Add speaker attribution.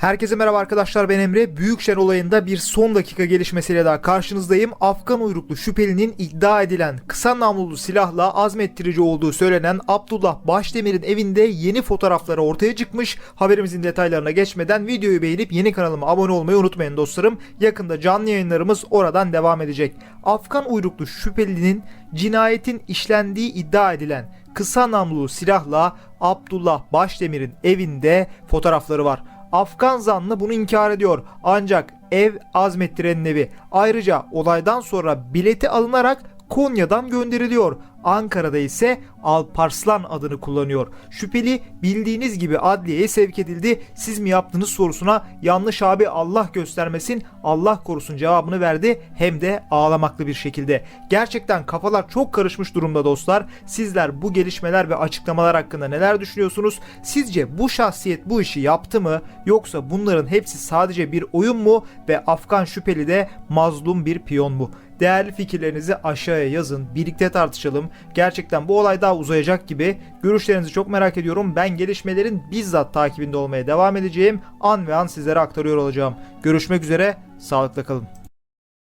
Speaker 1: Herkese merhaba arkadaşlar ben Emre. Büyükşen olayında bir son dakika gelişmesiyle daha karşınızdayım. Afgan uyruklu şüphelinin iddia edilen kısa namlulu silahla azmettirici olduğu söylenen Abdullah Başdemir'in evinde yeni fotoğrafları ortaya çıkmış. Haberimizin detaylarına geçmeden videoyu beğenip yeni kanalıma abone olmayı unutmayın dostlarım. Yakında canlı yayınlarımız oradan devam edecek. Afgan uyruklu şüphelinin cinayetin işlendiği iddia edilen kısa namlulu silahla Abdullah Başdemir'in evinde fotoğrafları var. Afgan zanlı bunu inkar ediyor. Ancak ev azmettirenin evi. Ayrıca olaydan sonra bileti alınarak Konya'dan gönderiliyor. Ankara'da ise Alparslan adını kullanıyor. Şüpheli bildiğiniz gibi adliyeye sevk edildi. Siz mi yaptınız sorusuna yanlış abi Allah göstermesin Allah korusun cevabını verdi hem de ağlamaklı bir şekilde. Gerçekten kafalar çok karışmış durumda dostlar. Sizler bu gelişmeler ve açıklamalar hakkında neler düşünüyorsunuz? Sizce bu şahsiyet bu işi yaptı mı yoksa bunların hepsi sadece bir oyun mu ve Afgan şüpheli de mazlum bir piyon mu? Değerli fikirlerinizi aşağıya yazın. Birlikte tartışalım. Gerçekten bu olay daha uzayacak gibi. Görüşlerinizi çok merak ediyorum. Ben gelişmelerin bizzat takibinde olmaya devam edeceğim. An ve an sizlere aktarıyor olacağım. Görüşmek üzere. Sağlıkla kalın.